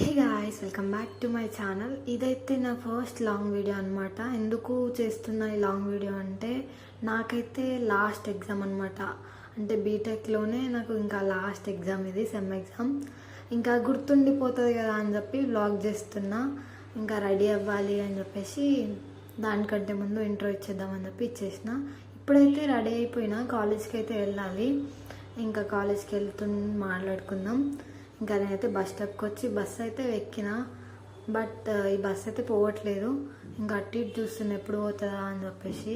Hey guys welcome back to my channel ఇదైతే నా first long video అనమాట ఎందుకు చేస్తున్న ఈ లాంగ్ వీడియో అంటే నాకైతే లాస్ట్ ఎగ్జామ్ అనమాట అంటే బీటెక్లోనే నాకు ఇంకా లాస్ట్ ఎగ్జామ్ ఇది సెమ్ ఎగ్జామ్ ఇంకా గుర్తుండిపోతుంది కదా అని చెప్పి బ్లాగ్ చేస్తున్నా. ఇంకా రెడీ అవ్వాలి అని చెప్పేసి దానికంటే ముందు ఇంట్రో ఇచ్చేద్దామని చెప్పి ఇచ్చేసిన. ఇప్పుడైతే రెడీ అయిపోయినా కాలేజ్కి అయితే వెళ్ళాలి. ఇంకా కాలేజ్కి వెళ్తు మాట్లాడుకుందాం. ఇంకా నేనైతే బస్ స్టాప్కి వచ్చి బస్ అయితే ఎక్కిన బట్ ఈ బస్ అయితే పోవట్లేదు. ఇంకా అటు ఇటు చూస్తున్న ఎప్పుడు పోతుందా అని చెప్పేసి.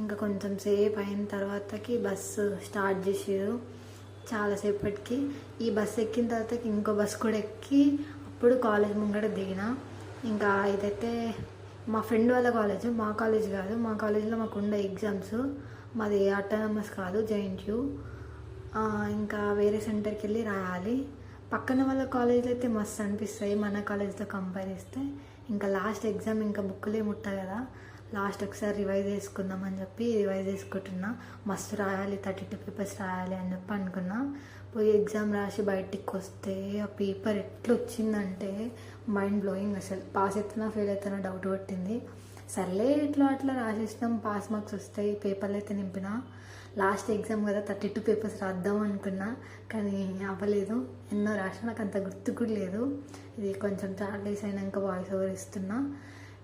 ఇంకా కొంచెం సేపు అయిన తర్వాతకి బస్సు స్టార్ట్ చేసారు చాలాసేపటికి ఈ బస్ ఎక్కిన తర్వాతకి ఇంకో బస్ కూడా ఎక్కి అప్పుడు కాలేజ్ ముంగట దిగిన. ఇంకా ఇదైతే మా ఫ్రెండ్ వాళ్ళ కాలేజ్ మా కాలేజ్ కాదు. మా కాలేజ్లో మాకు ఉండే ఎగ్జామ్స్. మాది ఆటోనమస్ కాదు జైంట్యూ ఇంకా వేరే సెంటర్కి వెళ్ళి రాయాలి. పక్కన వాళ్ళ కాలేజ్లో అయితే మస్తు అనిపిస్తాయి. మన కాలేజ్తో కంపేర్ చేస్తే ఇంకా లాస్ట్ ఎగ్జామ్ ఇంకా బుక్లే ముట్ట కదా. లాస్ట్ ఒకసారి రివైజ్ చేసుకుందాం అని చెప్పి రివైజ్ చేసుకుంటున్నా. మస్తు రాయాలి థర్టీ టూ పేపర్స్ రాయాలి అని చెప్పి అనుకున్నా. పోయి ఎగ్జామ్ రాసి బయటికి వస్తే ఆ పేపర్ ఎట్లా వచ్చిందంటే మైండ్ బ్లోయింగ్ అసలు. పాస్ అవుతున్నా ఫెయిల్ అవుతున్నా డౌట్ కొట్టింది. సర్లే ఇట్లా అట్లా రాసేసినాం. పాస్ మార్క్స్ వస్తాయి. పేపర్లు అయితే నింపిన. లాస్ట్ ఎగ్జామ్ కదా థర్టీ టూ పేపర్స్ రాద్దాం అనుకున్నా. కానీ అవ్వలేదు. ఎన్నో రాసిన నాకు అంత గుర్తు కూడా లేదు. ఇది కొంచెం చాలా డేస్ అయినాక వాయిస్ ఓవర్ ఇస్తున్నా.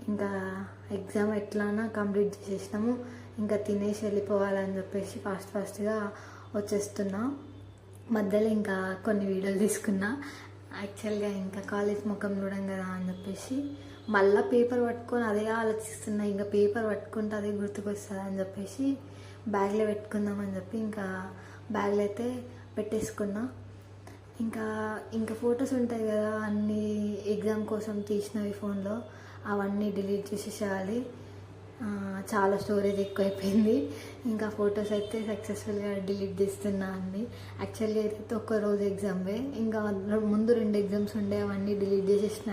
ఇంకా ఎగ్జామ్ ఎట్లానా కంప్లీట్ చేసేసినాము. ఇంకా తినేసి వెళ్ళిపోవాలని చెప్పేసి ఫాస్ట్ ఫాస్ట్గా వచ్చేస్తున్నా. మధ్యలో ఇంకా కొన్ని వీడియోలు తీసుకున్నా. యాక్చువల్గా ఇంకా కాలేజ్ ముఖం చూడం కదా అని చెప్పేసి మళ్ళీ పేపర్ పట్టుకొని అదే ఆలోచిస్తున్నా ఇంకా పేపర్ పట్టుకుంటే అదే గుర్తుకొస్తుంది అని చెప్పేసి బ్యాగ్లో పెట్టుకుందామని చెప్పి ఇంకా బ్యాగ్లో అయితే పెట్టేసుకున్నా. ఇంకా ఇంకా ఫొటోస్ ఉంటాయి కదా అన్ని ఎగ్జామ్ కోసం తీసినవి ఫోన్లో అవన్నీ డిలీట్ చేసేసేయాలి. చాలా స్టోరేజ్ ఎక్కువైపోయింది. ఇంకా ఫొటోస్ అయితే సక్సెస్ఫుల్గా డిలీట్ చేస్తున్నా అండి. యాక్చువల్లీ అయితే ఒక్క రోజు ఎగ్జామ్వే ఇంకా ముందు రెండు ఎగ్జామ్స్ ఉండే అవన్నీ డిలీట్ చేసేసిన.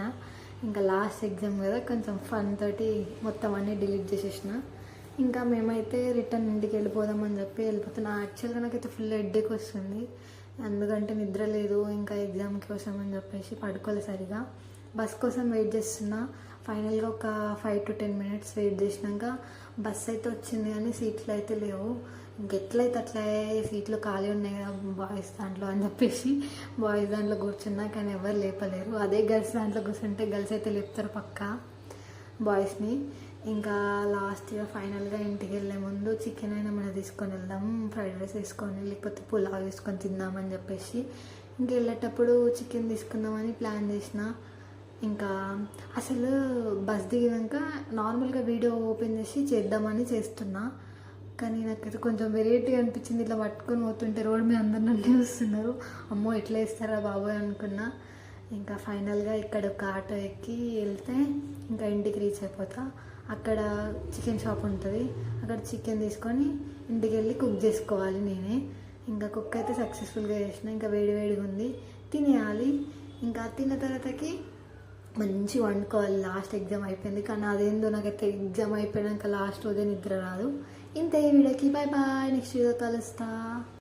ఇంకా లాస్ట్ ఎగ్జామ్ కదా కొంచెం ఫన్ తోటి మొత్తం అన్నీ డిలీట్ చేసేసిన. ఇంకా మేమైతే రిటర్న్ ఇంటికి వెళ్ళిపోదామని చెప్పి వెళ్ళిపోతున్నా. యాక్చువల్గా నాకైతే ఫుల్ హెడ్డేక్ వస్తుంది. ఎందుకంటే నిద్ర లేదు ఇంకా ఎగ్జామ్ కోసం అని చెప్పేసి పడుకోలే సరిగా. బస్ కోసం వెయిట్ చేస్తున్నా. ఫైనల్గా ఒక five to ten minutes wait చేసినాక బస్ అయితే వచ్చింది కానీ సీట్లు అయితే లేవు. ఇంకెట్లయితే అట్లా సీట్లు ఖాళీ ఉన్నాయి కదా బాయ్స్ దాంట్లో అని చెప్పేసి బాయ్స్ దాంట్లో కూర్చున్నా కానీ ఎవరు లేపలేరు. అదే గర్ల్స్ దాంట్లో కూర్చుంటే గర్ల్స్ అయితే లేపుతారు పక్కా బాయ్స్ని. ఇంకా లాస్ట్గా ఫైనల్గా ఇంటికి వెళ్ళే ముందు చికెన్ అయినా మనం తీసుకొని వెళ్దాం ఫ్రైడ్ రైస్ వేసుకొని లేకపోతే పులావ్ వేసుకొని తిందామని చెప్పేసి ఇంక వెళ్ళేటప్పుడు చికెన్ తీసుకుందామని ప్లాన్ చేసిన. ఇంకా అసలు బస్ దిగినాక నార్మల్గా వీడియో ఓపెన్ చేసి చేద్దామని చేస్తున్నా. కానీ నాకైతే కొంచెం వెరైటీ అనిపించింది. ఇట్లా పట్టుకొని పోతుంటే రోడ్ మీద అందరు నన్ను చూస్తున్నారు. అమ్మో ఎట్లా వేస్తారా బాబోయ్ అనుకున్నా. ఇంకా ఫైనల్గా ఇక్కడ ఒక ఆటో ఎక్కి వెళ్తే ఇంకా ఇంటికి రీచ్ అయిపోతా. అక్కడ చికెన్ షాప్ ఉంటుంది. అక్కడ చికెన్ తీసుకొని ఇంటికి వెళ్ళి కుక్ చేసుకోవాలి నేనే. ఇంకా కుక్ అయితే సక్సెస్ఫుల్గా చేసిన. ఇంకా వేడి వేడిగా ఉంది. తినేయాలి. ఇంకా తిన్న తర్వాతకి మంచి వండుకోవాలి లాస్ట్ ఎగ్జామ్ అయిపోయింది. కానీ అదేందో నాకైతే ఎగ్జామ్ అయిపోయాక లాస్ట్ రోజే నిద్ర రాదు. ఇంతే వీడియోకి. బాయ్ బాయ్ నెక్స్ట్ వీడియో కలుస్తా.